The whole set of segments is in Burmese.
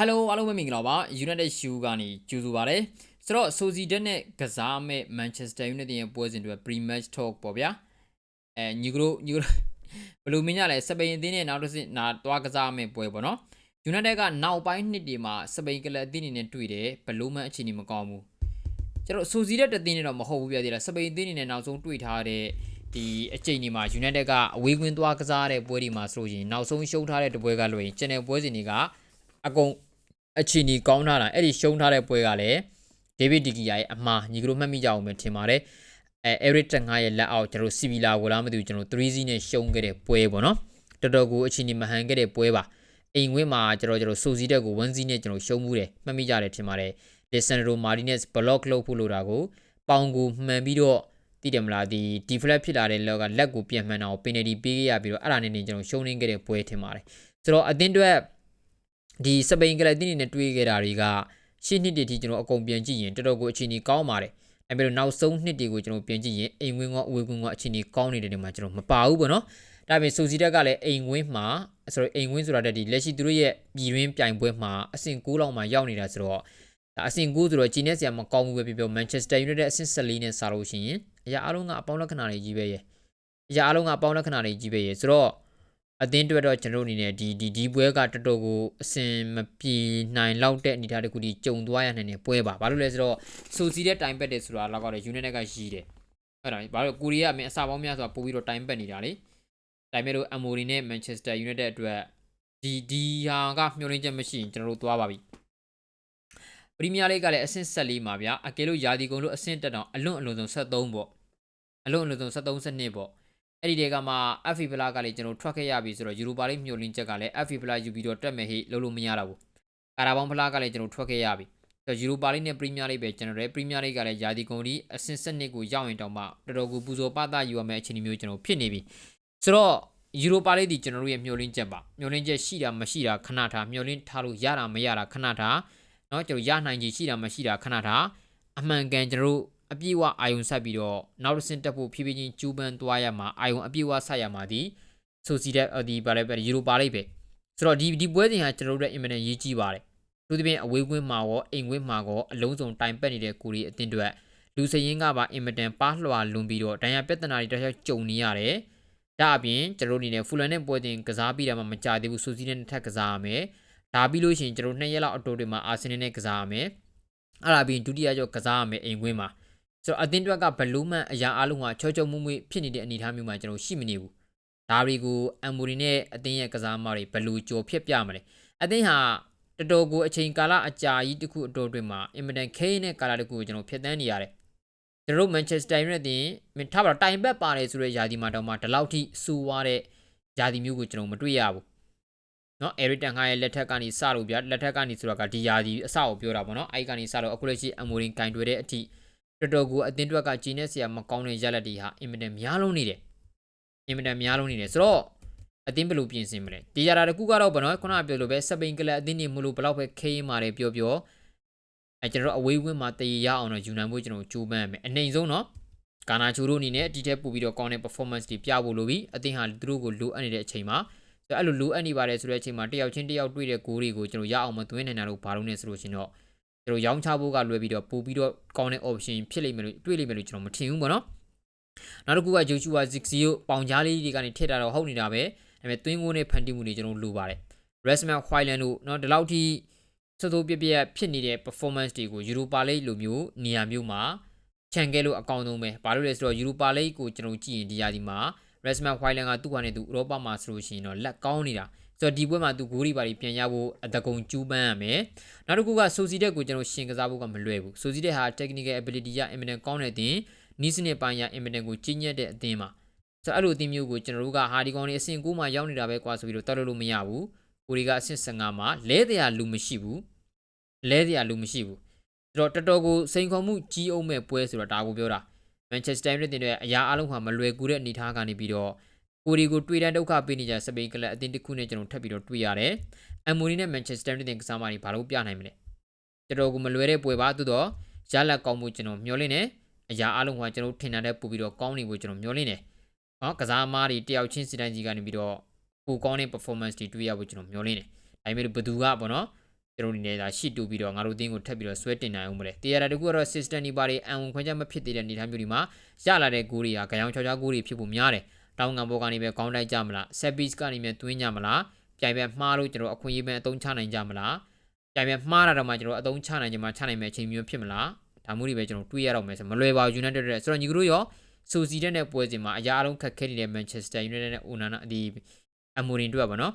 Hello အားလုံးပဲမင်္ဂလာပါ United Shoe ကနေကြိုဆိုပါရစေဆိုတော့ Sozi တက်နဲ့ကစားမဲ့ Manchester United ရဲ့ပွဲစဉ်တွေ pre-match talk ပေါ့ဗျာအဲညီကတို့ညီကတို့ဘယ်လိုမင်းရလဲစပိန်အသင်းနဲ့နောက်တစ်ဆင့်နာသွားကစားမဲ့ပွဲပေါ့နော် United ကနောက်ပိုင်းနှစ်တွေမှာစပိန်ကလပ်အသင်းတွေနဲ့တွေ့တယ်ဘယ်လိုမှအခြေအနေမကောင်းဘူးကျွန်တော် Sozi တက်တသင်းနဲ့တော့မဟုတ်ဘူးပြသေးလားစပိန်အသင်းတွေနဲ့နောက်ဆုံးတွေ့ထားတဲ့ဒီအချိန်ဒီမှာ United ကအဝေးကွင်းသွားကစားတဲ့ပွဲတွေမှာဆိုလို့ရှိရင်နောက်ဆုံးရှုံးထားတဲ့တပွဲကလို့ရင် channel ပွဲစဉ်တွေကအကုန် အချီနီကောင်းထားတာအဲ့ဒီရှုံးထားတဲ့ပွဲကလည်းဒေးဗစ်ဒီဂီယာရဲ့အမှားညီကတို့မှတ်မိကြအောင်ပဲထင်ပါတယ်အဲအဲရစ်တန်ငါရဲ့လက်အောက်ကျွန်တော်စီဗီလာကိုလားမသိဘူးကျွန်တော်3-0နဲ့ရှုံးခဲ့တဲ့ပွဲပေါ့နော်တော်တော်ကိုအချီနီမဟန်ခဲ့တဲ့ပွဲပါအိမ်ဝင်းမှာကျွန်တော်ကျွန်တော်ဆိုစီတက်ကို1-0နဲ့ကျွန်တော်ရှုံးမှုတယ်မှတ်မိကြတယ်ထင်ပါတယ်လက်ဆန်ဒရိုမာဒီနက်စ်ဘလော့လုပ်ဖို့လိုတာကိုပေါင်ကိုမှန်ပြီးတော့သိတယ်မလားဒီဒီဖလက်ဖြစ်လာတဲ့လောက်ကလက်ကိုပြန်မှန်အောင်ပင်နယ်တီပေးခဲ့ရပြီးတော့အဲ့ဒါနဲ့နေကျွန်တော်ရှုံးနေခဲ့တဲ့ပွဲထင်ပါတယ်ဆိုတော့အသင်းအတွက် ဒီစပိန်ကလပ်တင်းတွေနဲ့တွေ့ခဲ့တာတွေကရှင်းနှစ်တည်းထိကျွန်တော်အကုန်ပြန်ကြည့်ရင်တော်တော်ကိုအခြေအနေကောင်းပါတယ်။အဲ့ပြီးတော့နောက်ဆုံးနှစ်တွေကိုကျွန်တော်ပြန်ကြည့်ရင်အိမ်ဝင်းကအဝေးကွင်းကအခြေအနေကောင်းနေတဲ့နေရာမှာကျွန်တော်မပါဘူးပေါ့နော်။ဒါပေမဲ့ဆိုစီတက်ကလည်းအိမ်ဝင်းမှာ sorry အိမ်ဝင်းဆိုတာတက်ဒီလက်ရှိသူတို့ရဲ့ပြည်ရင်းပြိုင်ပွဲမှာအဆင့်6လောက်မှာရောက်နေတာဆိုတော့ဒါအဆင့်9ဆိုတော့ဂျီနက်ဆီယာမကောင်းဘူးပဲပြောပြော Manchester United အဆင့်14နဲ့စာလို့ရှိရင်အရာအလုံးကအပေါင်းလက္ခဏာတွေကြီးပဲရဲ့။အရာအလုံးကအပေါင်းလက္ခဏာတွေကြီးပဲရဲ့ဆိုတော့ အသင်းတွေတော့ကျွန်တော်အနေနဲ့ဒီဒီဒီပွဲကတော်တော်ကိုအစင်မပြေနိုင်လောက်တဲ့အနေအထားတခုဒီကြုံသွားရနိုင်တဲ့ပွဲပါဘာလို့လဲဆိုတော့စူစီတဲ့တိုင်ပက်တယ်ဆိုတာတော့ကတော့ United ကရီးတယ်အဲ့ဒါဘာလို့ကိုရီးယားအမင်းအစာပေါင်းများဆိုတာပို့ပြီးတော့တိုင်ပက်နေတာလေတိုင်မဲ့လို့ Amori နဲ့ Manchester United အတွက်ဒီဒီဟာကမျှော်လင့်ချက်မရှိရင်ကျွန်တော်တို့သွားပါပြီပရီးမီးယားလိဂ်ကလည်းအဆင့်14မှာဗျာအကယ်လို့ယာဒီကုံလို့အဆင့်တက်တော့အလွန်အလွန်ဆုံး73ပေါ့အလွန်အလွန်ဆုံး73စနစ်ပေါ့ အဲ့ဒီတဲကမှ FI ဖလားကလည်းကျွန်တော်ထွက်ခဲ့ရပြီဆိုတော့ယူရိုပါလိမျှော်လင့်ချက်ကလည်း FI ဖလားယူပြီးတော့တက်မယ်ဟိလုံးလို့မရတော့ဘူးကာရာဘောင်ဖလားကလည်းကျွန်တော်ထွက်ခဲ့ရပြီဆိုတော့ယူရိုပါလိနဲ့ပရီးမီးယားလိပဲကျွန်တော်ရဲ့ပရီးမီးယားလိကလည်းယာဒီကုံဒီအဆင့်စနစ်ကိုရောက်ရင်တောင်မှတော်တော်ကိုပူဇော်ပသယူရမယ့်အခြေအနေမျိုးကျွန်တော်ဖြစ်နေပြီဆိုတော့ယူရိုပါလိဒီကျွန်တော်တို့ရဲ့မျှော်လင့်ချက်ပါမျှော်လင့်ချက်ရှိတာမရှိတာခဏထားမျှော်လင့်ထားလို့ရတာမရတာခဏထားเนาะကျွန်တော်ရနိုင်ခြေရှိတာမရှိတာခဏထားအမှန်ကန်ကျွန်တော်တို့ အပြည့်အဝအာယုံဆက်ပြီးတော့နောက်တစ်ဆင့်တက်ဖို့ဖြည်းဖြည်းချင်းကျူးပန်းသွားရမှာအာယုံအပြည့်အဝဆက်ရမှာဒီဆိုစီတဲ့ဒီပါလဲပဲယူရိုပါလိပဲဆိုတော့ဒီဒီပွဲစဉ်ဟာကျွန်တော်တို့ရဲ့အင်မတန်ရေးကြီးပါတယ်သူသဖြင့်အဝေးကွင်းမှာရောအိမ်ကွင်းမှာရောအလုံးစုံတိုင်ပတ်နေတဲ့ကိုရီအတင်းတွေလူစရင်ကပါအင်မတန်ပါလှွာလွန်ပြီးတော့ဒဏ်ရာပြဿနာတွေတခြားကြုံနေရတယ်ဒါအပြင်ကျွန်တော်တို့အနေနဲ့ဖူလန်နဲ့ပွဲတင်ကစားပြီးတာမှမကြသေးဘူးဆိုစီနဲ့ထပ်ကစားရမယ်ဒါပြီးလို့ရှိရင်ကျွန်တော်နှစ်ရက်လောက်အတိုးတွေမှာအာဆင်နယ်နဲ့ကစားရမယ်အဲ့ဒါပြီးဒုတိယကြောကစားရမယ်အိမ်ကွင်းမှာ ဆိုတော့အသင်းတွက်ကဘလူးမန်အရာအလုံးကချောချောမွေ့မွေ့ဖြစ်နေတဲ့အနေအထားမျိုးမှာကျွန်တော်ရှိမနေဘူးဒါတွေကိုအမ်မိုရီနဲ့အသင်းရဲ့ကစားမတွေဘလူးကြော်ဖြစ်ပြမလဲအသင်းဟာတော်တော်ကိုအချိန်ကာလအကြာကြီးတစ်ခုအတော်အတွင်းမှာအင်မတန်ခဲနဲ့ကာလတစ်ခုကိုကျွန်တော်ဖြတ်တန်းနေရတယ်ကျွန်တော်တို့ Manchester United တင်မင်းထားပါတော့တိုင်ဘက်ပါတယ်ဆိုတဲ့ယာဒီမှာတော့မှဒီလောက်ထိစူဝါတဲ့ယာဒီမျိုးကိုကျွန်တော်မတွေ့ရဘူးเนาะ Eric Ten Hag ရဲ့လက်ထက်ကနေစလို့ပြလက်ထက်ကနေဆိုတာကဒီယာဒီအစကိုပြောတာပေါ့เนาะအဲ့ကနေစလို့အခုလက်ရှိ Amorin ကင်တွေ့တဲ့အထိ တော်တော်ကိုအတင်းတွက်ကဂျင်းနဲ့ဆရာမကောင်းတဲ့ရလက်တွေဟာအင်မတန်များလုံးနေတယ်အင်မတန်များလုံးနေတယ်ဆိုတော့အတင်းဘယ်လိုပြင်ဆင်မလဲတေးကြတာတကူကတော့ဘယ်တော့ခုနကပြောလို့ပဲစပိန်ကလပ်အတင်းနေမလို့ဘလောက်ပဲခေးမာတယ်ပြောပြောအဲကျွန်တော်တို့အဝေးဝင်းမှာတည်ရအောင်တော့ယူနိုင်ဖို့ကျွန်တော်ကြိုးပမ်းရမယ်အနေဆုံးတော့ကာနာချိုတို့အနေနဲ့ဒီထက်ပိုပြီးတော့ကောင်းတဲ့ performance တွေပြဖို့လိုပြီးအတင်းဟာသူတို့ကိုလိုအပ်နေတဲ့အချိန်မှာအဲ့လိုလိုအပ်နေပါတယ်ဆိုတဲ့အချိန်မှာတယောက်ချင်းတယောက်တွေ့တဲ့ဂိုးတွေကိုကျွန်တော်ရအောင်မသွင်းနိုင်တာလို့ဘာလို့လဲဆိုလို့ရှင်တော့ ကျွန်တော်ရောင်းချဖို့ကလွယ်ပြီးတော့ပို့ပြီးတော့ကောင်းတဲ့ option ဖြစ်လိမ့်မယ်လို့တွေးလိမ့်မယ်လို့ကျွန်တော်မထင်ဘူးပေါ့နော်နောက်တစ်ခုကဂျိုရှူဝါဇစ်စီကိုပေါင်ကြားလေးတွေကနေထည့်တာတော့ဟုတ်နေတာပဲဒါပေမဲ့သွင်းကိုနဲ့ဖန်တီးမှုတွေကျွန်တော်လိုပါတယ် Resman Highland တို့เนาะဒီလောက်ထိစိုးစိုးပြပြဖြစ်နေတဲ့ performance တွေကို Europa League လိုမျိုးနေရာမျိုးမှာခြံခဲ့လို့အကောင်းဆုံးပဲဘာလို့လဲဆိုတော့ Europa League ကိုကျွန်တော်ကြည့်ရင်ဒီရာဒီမှာ Resman Highland ကသူ့ဟာနဲ့သူဥရောပမှာဆိုလို့ရှိရင်တော့လက်ကောင်းနေတာ ဆိုတော့ဒီပွဲမှာသူဂိုးတွေပါပြန်ရဖို့အတကုံကျူးပန်းရမယ်နောက်တစ်ခုကဆိုစီတက်ကိုကျွန်တော်ရှင်ကစားဖို့ကမလွယ်ဘူးဆိုစီတက်ဟာ technical ability ရ eminent ကောင်းတဲ့အတင်နီးစနစ်ပိုင်းရ eminent ကိုကြီးညက်တဲ့အတင်ပါဆိုတော့အဲ့လိုအတင်မျိုးကိုကျွန်တော်တို့ကဟာဒီကောင်လေးအဆင့်9မှာရောက်နေတာပဲကွာဆိုပြီးတော့တော်လို့မရဘူးကိုရီကအဆင့်15မှာလဲတရားလူမရှိဘူးလဲတရားလူမရှိဘူးဆိုတော့တော်တော်ကိုစိန်ခေါ်မှုကြီးအောင်မဲ့ပွဲဆိုတော့ဒါကိုပြောတာ Manchester United တင်တဲ့အရာအလုံးဟာမလွယ်ကူတဲ့အနေအထားကနေပြီးတော့ ကိုရီကိုတွေ့တဲ့ဒုက္ခပေးနေကြစပိန်ကလပ်အသင်းတစ်ခုနဲ့ကျွန်တော်ထပ်ပြီးတော့တွေ့ရတယ်။အမ်မိုနီနဲ့မန်ချက်စတာယူနိုက်တက်ကစားမတွေဘာလို့ပြနိုင်မလဲ။ကျွန်တော်ကမလွယ်တဲ့ပွဲပါသို့တော့ရလက်ကောင်းမှုကျွန်တော်မျှော်လင့်နေအရာအလုံးကကျွန်တော်ထင်တာတဲ့ပို့ပြီးတော့ကောင်းနေဖို့ကျွန်တော်မျှော်လင့်နေ။ဟောကစားမားတွေတယောက်ချင်းစီတိုင်းကြီးကနေပြီးတော့ပိုကောင်းတဲ့ performance တွေတွေ့ရဖို့ကျွန်တော်မျှော်လင့်နေ။ဒါပေမဲ့ဘယ်သူကပေါ့နော်ကျွန်တော်အနေနဲ့ဒါရှစ်တူပြီးတော့ငါတို့အသင်းကိုထပ်ပြီးတော့ဆွဲတင်နိုင်အောင်မလဲတရားတကူကတော့ system ဒီပါတွေအံဝင်ခွင့်ချက်မဖြစ်သေးတဲ့အနေအထားမျိုးဒီမှာရလာတဲ့ဂိုးတွေကကြောင်ချောချောဂိုးတွေဖြစ်ဖို့များတယ် တောင်းငံဘောကနေပဲကောင်းတိုက်ကြမလား set piece ကနေပဲတွင်းကြမလားပြိုင်ပဲမှားလို့ကျွန်တော်အခွင့်အရေးပဲအသုံးချနိုင်ကြမလားပြိုင်ပဲမှားတာတော့မှကျွန်တော်အသုံးချနိုင်ကြမှာချနိုင်မယ့်အချိန်မျိုးဖြစ်မလားဒါမျိုးတွေပဲကျွန်တော်တွေးရတော့မယ်ဆိုမလွယ်ပါဘူး United တဲ့ဆိုတော့ညီကတို့ရောဆိုစီတဲ့နဲ့ပွဲစဉ်မှာအရာအလုံးခက်ခဲနေတဲ့ Manchester United နဲ့ Onana ဒီအမိုရင်တို့ကပါနော်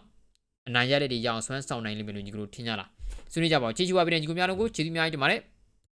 အနိုင်ရတဲ့ဒီရအောင်ဆွမ်းဆောင်နိုင်လိမ့်မယ်လို့ညီကတို့ထင်ကြလားဆွေးနွေးကြပါဦးချီချူပါပြီးတဲ့ညီကိုများတို့ကိုချီးသူများကြီးတင်ပါတယ်